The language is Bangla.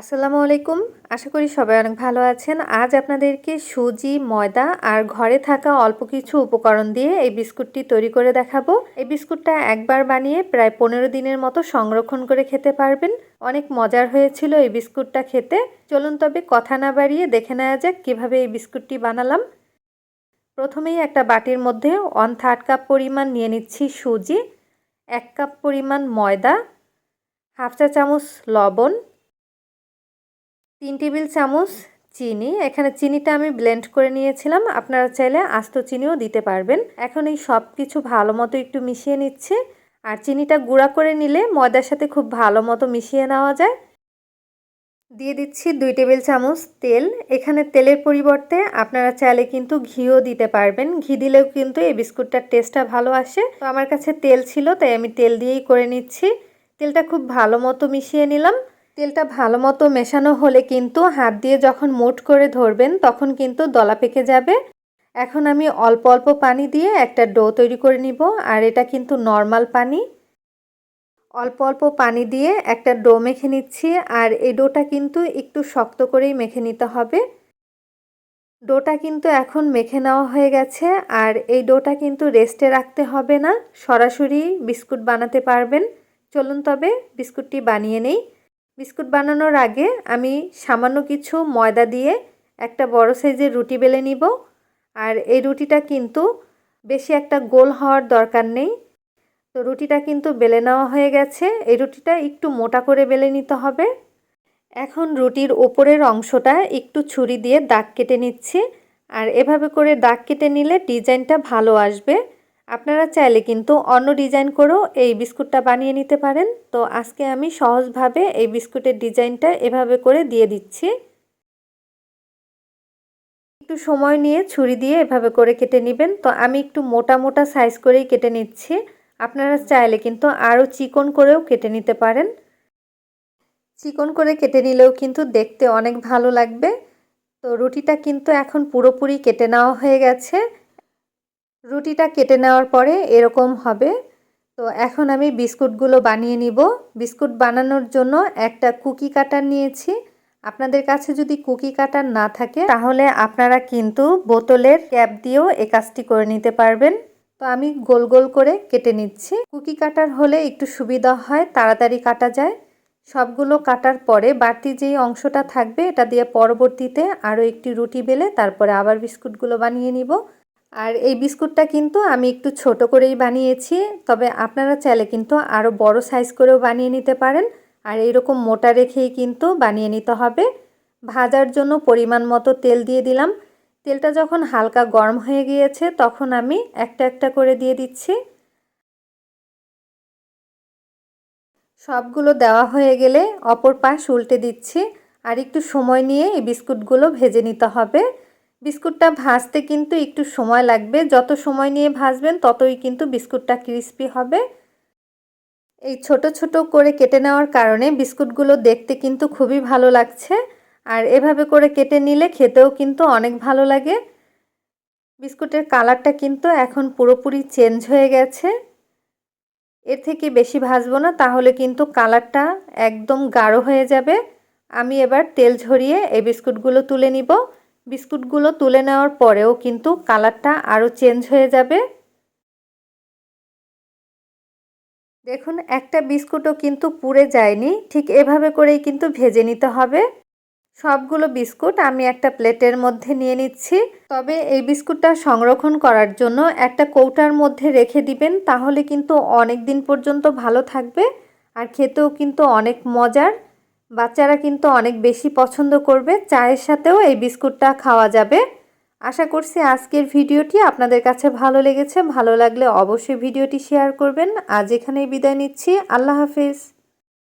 আসসালামু আলাইকুম। আশা করি সবাই অনেক ভালো আছেন। আজ আপনাদেরকে সুজি, ময়দা আর ঘরে থাকা অল্প কিছু উপকরণ দিয়ে এই বিস্কুটটি তৈরি করে দেখাবো। এই বিস্কুটটা একবার বানিয়ে প্রায় পনেরো দিনের মতো সংরক্ষণ করে খেতে পারবেন। অনেক মজার হয়েছিল এই বিস্কুটটা খেতে। চলুন তবে কথা না বাড়িয়ে দেখে নেওয়া যাক কীভাবে এই বিস্কুটটি বানালাম। প্রথমেই একটা বাটির মধ্যে ওয়ান থার্ড কাপ পরিমাণ নিয়ে নিচ্ছি সুজি, এক কাপ পরিমাণ ময়দা, হাফ চা চামচ লবণ তিন টেবিল চামচ চিনি। এখানে চিনিটা আমি ব্লেন্ড করে নিয়েছিলাম। আপনারা চাইলে আস্ত চিনিও দিতে পারবেন। এখন এই সব কিছু ভালো মতো একটু মিশিয়ে নিচ্ছে। আর চিনিটা গুঁড়া করে নিলে ময়দার সাথে খুব ভালো মতো মিশিয়ে নেওয়া যায়। দিয়ে দিচ্ছি দুই টেবিল চামচ তেল। এখানে তেলের পরিবর্তে আপনারা চাইলে কিন্তু ঘিও দিতে পারবেন। ঘি দিলেও কিন্তু এই বিস্কুটটার টেস্টটা ভালো আসে। তো আমার কাছে তেল ছিল, তাই আমি তেল দিয়েই করে নিচ্ছি। তেলটা খুব ভালো মতো মিশিয়ে নিলাম। তেলটা ভালো মতো মেশানো হলে কিন্তু হাত দিয়ে যখন মোট করে ধরবেন, তখন কিন্তু দলা পেকে যাবে। এখন আমি অল্প অল্প পানি দিয়ে একটা ডো তৈরি করে নিব, আর এটা কিন্তু নর্মাল পানি। অল্প অল্প পানি দিয়ে একটা ডো মেখে নিচ্ছি, আর এই ডোটা কিন্তু একটু শক্ত করেই মেখে নিতে হবে। ডোটা কিন্তু এখন মেখে নেওয়া হয়ে গেছে, আর এই ডোটা কিন্তু রেস্টে রাখতে হবে না, সরাসরি বিস্কুট বানাতে পারবেন। চলুন তবে বিস্কুটটি বানিয়ে নেই। বিস্কুট বানানোর আগে আমি সামান্য কিছু ময়দা দিয়ে একটা বড় সাইজের রুটি বেলে নিব। আর এই রুটিটা কিন্তু বেশি একটা গোল হওয়ার দরকার নেই। তো রুটিটা কিন্তু বেলে নেওয়া হয়ে গেছে। এই রুটিটা একটু মোটা করে বেলে নিতে হবে। এখন রুটির ওপরের অংশটা একটু ছুরি দিয়ে দাগ কেটে নিচ্ছি। আর এভাবে করে দাগ কেটে নিলে ডিজাইনটা ভালো আসবে। আপনারা চাইলে কিন্তু অন্য ডিজাইন করেও এই বিস্কুটটা বানিয়ে নিতে পারেন। তো আজকে আমি সহজভাবে এই বিস্কুটের ডিজাইনটা এভাবে করে দিয়ে দিচ্ছি। একটু সময় নিয়ে ছুরি দিয়ে এভাবে করে কেটে নেবেন। তো আমি একটু মোটা মোটা সাইজ করেই কেটে নিচ্ছি। আপনারা চাইলে কিন্তু আরও চিকন করেও কেটে নিতে পারেন। চিকন করে কেটে নিলেও কিন্তু দেখতে অনেক ভালো লাগবে। তো রুটিটা কিন্তু এখন পুরোপুরি কেটে নেওয়া হয়ে গেছে। রুটিটা কেটে নেওয়ার পরে এরকম হবে। তো এখন আমি বিস্কুটগুলো বানিয়ে নিব। বিস্কুট বানানোর জন্য একটা কুকি কাটার নিয়েছি। আপনাদের কাছে যদি কুকি কাটার না থাকে, তাহলে আপনারা কিন্তু বোতলের ক্যাপ দিয়েও এ কাজটি করে নিতে পারবেন। তো আমি গোল গোল করে কেটে নিচ্ছি। কুকি কাটার হলে একটু সুবিধা হয়, তাড়াতাড়ি কাটা যায়। সবগুলো কাটার পরে বাড়তি যেই অংশটা থাকবে, এটা দিয়ে পরবর্তীতে আরও একটি রুটি বেলে তারপরে আবার বিস্কুটগুলো বানিয়ে নিব। আর এই বিস্কুটটা কিন্তু আমি একটু ছোট করেই বানিয়েছি, তবে আপনারা চাইলে কিন্তু আরও বড় সাইজ করেও বানিয়ে নিতে পারেন। আর এইরকম মোটা রেখেই কিন্তু বানিয়ে নিতে হবে। ভাজার জন্য পরিমাণ মতো তেল দিয়ে দিলাম। তেলটা যখন হালকা গরম হয়ে গিয়েছে, তখন আমি একটা একটা করে দিয়ে দিচ্ছি। সবগুলো দেওয়া হয়ে গেলে অপর পাশ উল্টে দিচ্ছি। আর একটু সময় নিয়ে এই বিস্কুটগুলো ভেজে নিতে হবে। বিস্কুটটা ভাজতে কিন্তু একটু সময় লাগবে। যত সময় নিয়ে ভাজবেন, ততই কিন্তু বিস্কুটটা ক্রিস্পি হবে। এই ছোট ছোট করে কেটে নেওয়ার কারণে বিস্কুটগুলো দেখতে কিন্তু খুবই ভালো লাগছে। আর এভাবে করে কেটে নিলে খেতেও কিন্তু অনেক ভালো লাগে। বিস্কুটের কালারটা কিন্তু এখন পুরোপুরি চেঞ্জ হয়ে গেছে। এর থেকে বেশি ভাজবো না, তাহলে কিন্তু কালারটা একদম গাঢ় হয়ে যাবে। আমি এবার তেল ঝরিয়ে এই বিস্কুটগুলো তুলে নিব। বিস্কুটগুলো তুলে নেওয়ার পরেও কিন্তু কালারটা আরও চেঞ্জ হয়ে যাবে। দেখুন, একটা বিস্কুটও কিন্তু পুড়ে যায়নি, ঠিক এভাবে করেই কিন্তু ভেজে নিতে হবে। সবগুলো বিস্কুট আমি একটা প্লেটের মধ্যে নিয়ে নিচ্ছি। তবে এই বিস্কুটটা সংরক্ষণ করার জন্য একটা কৌটার মধ্যে রেখে দিবেন, তাহলে কিন্তু অনেক দিন পর্যন্ত ভালো থাকবে। আর খেতেও কিন্তু অনেক মজার। বাচ্চারা কিন্তু অনেক বেশি পছন্দ করবে। চায়ের সাথেও এই বিস্কুটটা খাওয়া যাবে। আশা করছি আজকের ভিডিওটি আপনাদের কাছে ভালো লেগেছে। ভালো লাগলে অবশ্যই ভিডিওটি শেয়ার করবেন। আজ এখানেই বিদায় নিচ্ছি। আল্লাহ হাফিজ।